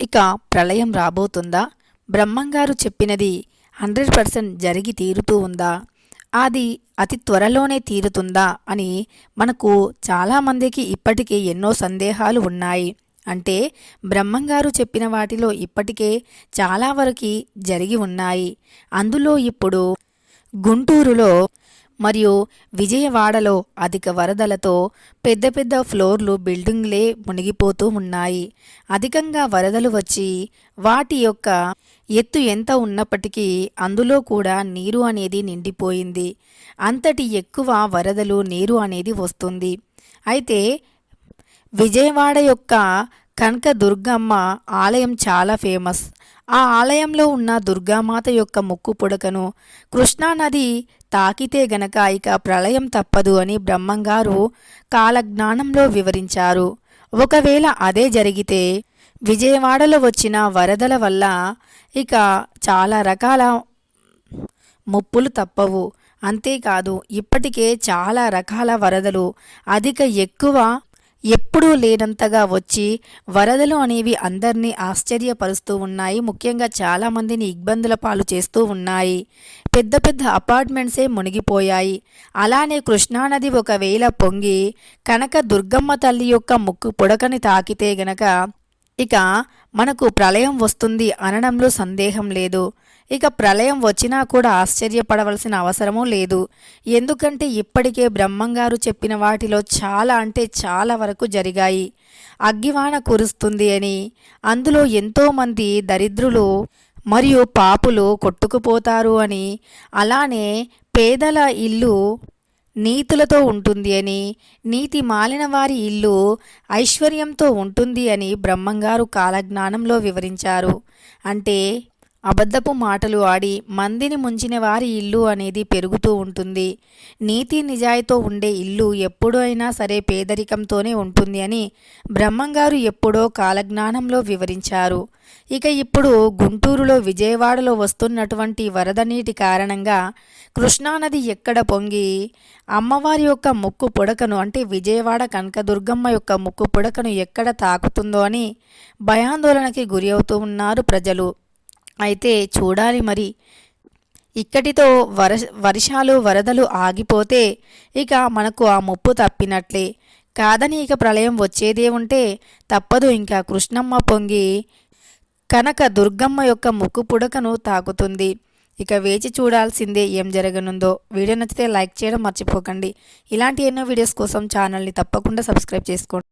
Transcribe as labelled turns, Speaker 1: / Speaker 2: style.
Speaker 1: ఇక ప్రళయం రాబోతుందా? బ్రహ్మంగారు చెప్పినది హండ్రెడ్ పర్సెంట్ జరిగి తీరుతూ ఉందా? అది అతి త్వరలోనే తీరుతుందా? అని మనకు చాలామందికి ఇప్పటికే ఎన్నో సందేహాలు ఉన్నాయి. అంటే బ్రహ్మంగారు చెప్పిన వాటిలో ఇప్పటికే చాలా వరకు జరిగి ఉన్నాయి. అందులో ఇప్పుడు గుంటూరులో మరియు విజయవాడలో అధిక వరదలతో పెద్ద పెద్ద ఫ్లోర్లు బిల్డింగ్లే మునిగిపోతూ ఉన్నాయి. అధికంగా వరదలు వచ్చి వాటి యొక్క ఎత్తు ఎంత ఉన్నప్పటికీ అందులో కూడా నీరు అనేది నిండిపోయింది. అంతటి ఎక్కువ వరదలు నీరు అనేది వస్తుంది. అయితే విజయవాడ యొక్క కనక దుర్గమ్మ ఆలయం చాలా ఫేమస్. ఆ ఆలయంలో ఉన్న దుర్గామాత యొక్క ముక్కు పుడకను కృష్ణానది తాకితే గనక ఇక ప్రళయం తప్పదు అని బ్రహ్మంగారు కాలజ్ఞానంలో వివరించారు. ఒకవేళ అదే జరిగితే విజయవాడలో వచ్చిన వరదల వల్ల ఇక చాలా రకాల ముప్పులు తప్పవు. అంతేకాదు ఇప్పటికే చాలా రకాల వరదలు అధిక ఎక్కువ ఎప్పుడూ లేనంతగా వచ్చి వరదలు అనేవి అందరినీ ఆశ్చర్యపరుస్తూ ఉన్నాయి. ముఖ్యంగా చాలామందిని ఇబ్బందుల పాలు చేస్తూ ఉన్నాయి. పెద్ద పెద్ద అపార్ట్మెంట్సే మునిగిపోయాయి. అలానే కృష్ణానది ఒకవేళ పొంగి కనక దుర్గమ్మ తల్లి యొక్క ముక్కు పుడకని తాకితే గనక ఇక మనకు ప్రళయం వస్తుంది అనడంలో సందేహం లేదు. ఇక ప్రళయం వచ్చినా కూడా ఆశ్చర్యపడవలసిన అవసరమూ లేదు. ఎందుకంటే ఇప్పటికే బ్రహ్మంగారు చెప్పిన వాటిలో చాలా అంటే చాలా వరకు జరిగాయి. అగ్గివాన కురుస్తుంది అని అందులో ఎంతోమంది దరిద్రులు మరియు పాపులు కొట్టుకుపోతారు అని అలానే పేదల ఇల్లు నీతులతో ఉంటుంది అని నీతి మాలిన వారి ఇల్లు ఐశ్వర్యంతో ఉంటుంది అని బ్రహ్మంగారు కాలజ్ఞానంలో వివరించారు. అంటే అబద్ధపు మాటలు ఆడి మందిని ముంచిన వారి ఇల్లు అనేది పెరుగుతూ ఉంటుంది. నీతి నిజాయితో ఉండే ఇల్లు ఎప్పుడూ అయినా సరే పేదరికంతోనే ఉంటుంది అని బ్రహ్మంగారు ఎప్పుడో కాలజ్ఞానంలో వివరించారు. ఇక ఇప్పుడు గుంటూరులో విజయవాడలో వస్తున్నటువంటి వరద నీటి కారణంగా కృష్ణానది ఎక్కడ పొంగి అమ్మవారి యొక్క ముక్కు పుడకను అంటే విజయవాడ కనకదుర్గమ్మ యొక్క ముక్కు పుడకను ఎక్కడ తాకుతుందో అని భయాందోళనకి గురి అవుతూ ఉన్నారు ప్రజలు. అయితే చూడాలి మరి. ఇక్కడితో వర వర్షాలు వరదలు ఆగిపోతే ఇక మనకు ఆ ముప్పు తప్పినట్లే. కాదని ఇక ప్రళయం వచ్చేదే ఉంటే తప్పదు ఇంకా కృష్ణమ్మ పొంగి కనక దుర్గమ్మ యొక్క ముక్కు పుడకను తాకుతుంది. ఇక వేచి చూడాల్సిందే ఏం జరగనుందో. వీడియో నచ్చితే లైక్ చేయడం మర్చిపోకండి. ఇలాంటి ఎన్నో వీడియోస్ కోసం ఛానల్ని తప్పకుండా సబ్స్క్రైబ్ చేసుకోండి.